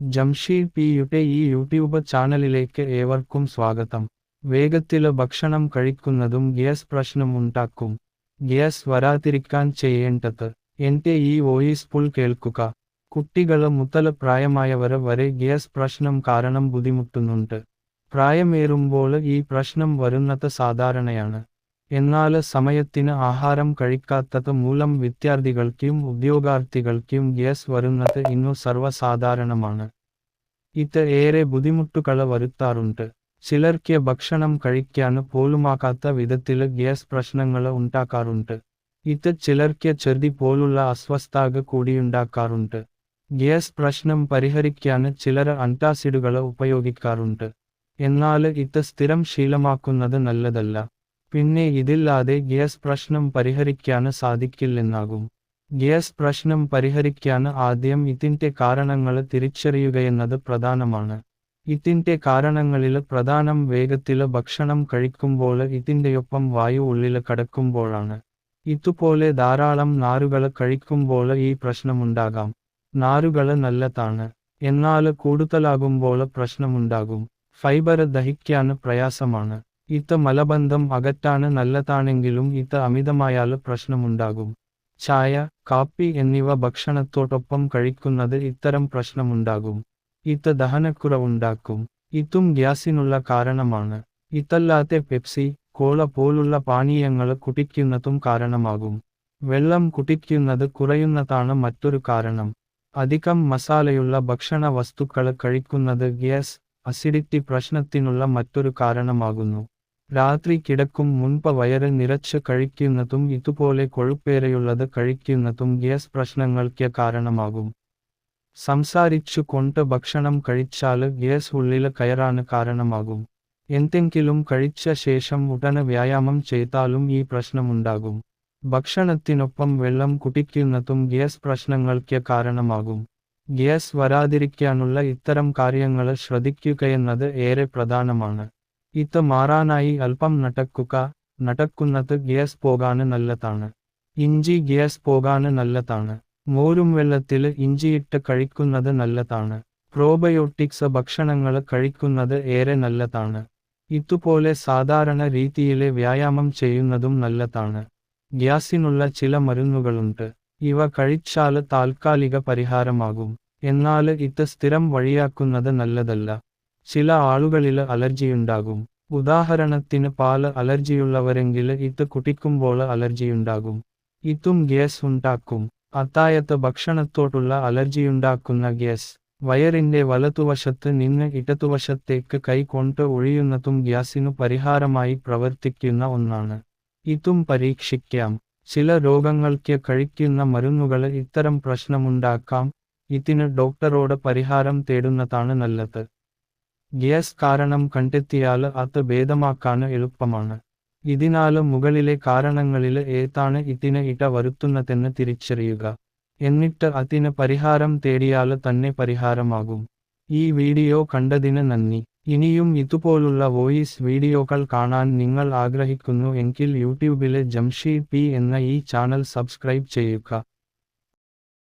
ജംഷീദ് പിയുടെ ഈ യൂട്യൂബ് ചാനലിലേക്ക് ഏവർക്കും സ്വാഗതം. വേഗത്തിൽ ഭക്ഷണം കഴിക്കുന്നതും ഗ്യാസ് പ്രശ്നം ഉണ്ടാക്കും. ഗ്യാസ് വരാതിരിക്കാൻ ചെയ്യേണ്ടത് എന്റെ ഈ വോയിസ് പുൾ കേൾക്കുക. കുട്ടികൾ മുതൽ പ്രായമായവര് വരെ ഗ്യാസ് പ്രശ്നം കാരണം ബുദ്ധിമുട്ടുന്നുണ്ട്. പ്രായമേറുമ്പോൾ ഈ പ്രശ്നം വരുന്നത് സാധാരണയാണ്. എന്നാൽ സമയത്തിന് ആഹാരം കഴിക്കാത്തത് മൂലം വിദ്യാർത്ഥികൾക്കും ഉദ്യോഗാർത്ഥികൾക്കും ഗ്യാസ് വരുന്നത് ഇന്നു സർവസാധാരണമാണ്. ഇത് ഏറെ ബുദ്ധിമുട്ടുകൾ വരുത്താറുണ്ട്. ചിലർക്ക് ഭക്ഷണം കഴിക്കാന് പോലുമാകാത്ത വിധത്തിൽ ഗ്യാസ് പ്രശ്നങ്ങൾ ഉണ്ടാക്കാറുണ്ട്. ഇത് ചിലർക്ക് ചെറുതി പോലുള്ള അസ്വസ്ഥത കൂടിയുണ്ടാക്കാറുണ്ട് ഗ്യാസ് പ്രശ്നം പരിഹരിക്കാന് ചിലർ അന്റാസിഡുകൾ ഉപയോഗിക്കാറുണ്ട്. എന്നാൽ ഇത് സ്ഥിരം ശീലമാക്കുന്നത് നല്ലതല്ല. പിന്നെ ഇതില്ലാതെ ഗ്യാസ് പ്രശ്നം പരിഹരിക്കാൻ സാധിക്കില്ലെന്നാകും. ഗ്യാസ് പ്രശ്നം പരിഹരിക്കാൻ ആദ്യം ഇതിന്റെ കാരണങ്ങൾ തിരിച്ചറിയുകയെന്നത് പ്രധാനമാണ്. ഇതിന്റെ കാരണങ്ങളിൽ പ്രധാനം വേഗത്തിൽ ഭക്ഷണം കഴിക്കുമ്പോൾ ഇതിന്റെയൊപ്പം വായു ഉള്ളിൽ കടക്കുമ്പോഴാണ്. ഇതുപോലെ ധാരാളം നാരുകൾ കഴിക്കുമ്പോൾ ഈ പ്രശ്നമുണ്ടാകാം. നാരുകൾ നല്ലതാണ്. എന്നാൽ കൂടുതലാകുമ്പോൾ പ്രശ്നമുണ്ടാകും. ഫൈബര് ദഹിക്കാന് പ്രയാസമാണ്. ഇത് മലബന്ധം അകറ്റാണ് നല്ലതാണെങ്കിലും ഇത്ത അമിതമായാൽ പ്രശ്നമുണ്ടാകും. ചായ കാപ്പി എന്നിവ ഭക്ഷണത്തോടൊപ്പം കഴിക്കുന്നത് ഇത്തരം പ്രശ്നമുണ്ടാകും. ഇത് ദഹനക്കുറവുണ്ടാക്കും. ഇതും ഗ്യാസിനുള്ള കാരണമാണ്. ഇതല്ലാതെ പെപ്സി കോള പോലുള്ള പാനീയങ്ങൾ കുടിക്കുന്നതും കാരണമാകും. വെള്ളം കുടിക്കുന്നത് കുറയുന്നതാണ് മറ്റൊരു കാരണം. അധികം മസാലയുള്ള ഭക്ഷണ വസ്തുക്കൾ കഴിക്കുന്നത് ഗ്യാസ് അസിഡിറ്റി പ്രശ്നത്തിനുള്ള മറ്റൊരു കാരണമാകുന്നു. രാത്രി കിടക്കും മുൻപ് വയറ് നിറച്ച് കഴിക്കുന്നതും ഇതുപോലെ കൊഴുപ്പേറെയുള്ളത് കഴിക്കുന്നതും ഗ്യാസ് പ്രശ്നങ്ങൾക്ക് കാരണമാകും. സംസാരിച്ചു കൊണ്ട് ഭക്ഷണം കഴിച്ചാൽ ഗ്യാസ് ഉള്ളിൽ കയറാന് കാരണമാകും. എന്തെങ്കിലും കഴിച്ച ശേഷം ഉടനെ വ്യായാമം ചെയ്താലും ഈ പ്രശ്നമുണ്ടാകും. ഭക്ഷണത്തിനൊപ്പം വെള്ളം കുടിക്കുന്നതും ഗ്യാസ് പ്രശ്നങ്ങൾക്ക് കാരണമാകും. ഗ്യാസ് വരാതിരിക്കാനുള്ള ഇത്തരം കാര്യങ്ങൾ ശ്രദ്ധിക്കുകയെന്നത് ഏറെ പ്രധാനമാണ്. ഇത് മാറാനായി അല്പം നടക്കുക നടക്കുന്നത് ഗ്യാസ് പോകാന് നല്ലതാണ്. ഇഞ്ചി ഗ്യാസ് പോകാന് നല്ലതാണ്. മോരും വെള്ളത്തിൽ ഇഞ്ചിയിട്ട് കഴിക്കുന്നത് നല്ലതാണ്. പ്രോബയോട്ടിക്സ് ഭക്ഷണങ്ങൾ കഴിക്കുന്നത് ഏറെ നല്ലതാണ്. ഇതുപോലെ സാധാരണ രീതിയിലെ വ്യായാമം ചെയ്യുന്നതും നല്ലതാണ്. ഗ്യാസിനുള്ള ചില മരുന്നുകളുണ്ട്. ഇവ കഴിച്ചാൽ താൽക്കാലിക പരിഹാരമാകും. എന്നാൽ ഇത് സ്ഥിരം വഴിയാക്കുന്നത് നല്ലതല്ല. ചില ആളുകളിൽ അലർജിയുണ്ടാകും. ഉദാഹരണത്തിന് പാൽ അലർജിയുള്ളവരെങ്കിൽ ഇത് കുടിക്കുമ്പോൾ അലർജിയുണ്ടാകും. ഇതും ഗ്യാസ് ഉണ്ടാക്കും. അത്തായത്ത് ഭക്ഷണത്തോടുള്ള അലർജിയുണ്ടാക്കുന്ന ഗ്യാസ്. വയറിന്റെ വലതുവശത്ത് നിന്ന് ഇടതുവശത്തേക്ക് കൈകൊണ്ട് ഒഴിയുന്നതും ഗ്യാസിനു പരിഹാരമായി പ്രവർത്തിക്കുന്ന ഒന്നാണ്. ഇതും പരീക്ഷിക്കാം. ചില രോഗങ്ങൾക്ക് കഴിക്കുന്ന മരുന്നുകൾ ഇത്തരം പ്രശ്നമുണ്ടാക്കാം. ഇതിന് ഡോക്ടറോട് പരിഹാരം തേടുന്നതാണ് നല്ലത്. ഗ്യാസ് കാരണം കണ്ടെത്തിയാൽ അത് ഭേദമാക്കാന് എളുപ്പമാണ്. ഇതിനാല് മുകളിലെ കാരണങ്ങളിൽ ഏതാണ് ഇതിന് ഇട വരുത്തുന്നതെന്ന് തിരിച്ചറിയുക. എന്നിട്ട് അതിന് പരിഹാരം തേടിയാൽ തന്നെ പരിഹാരമാകും. ഈ വീഡിയോ കണ്ടതിന് നന്ദി. ഇനിയും ഇതുപോലുള്ള വോയിസ് വീഡിയോകൾ കാണാൻ നിങ്ങൾ ആഗ്രഹിക്കുന്നു എങ്കിൽ യൂട്യൂബിലെ ജംഷീദ് പി എന്ന ഈ ചാനൽ സബ്സ്ക്രൈബ് ചെയ്യുക.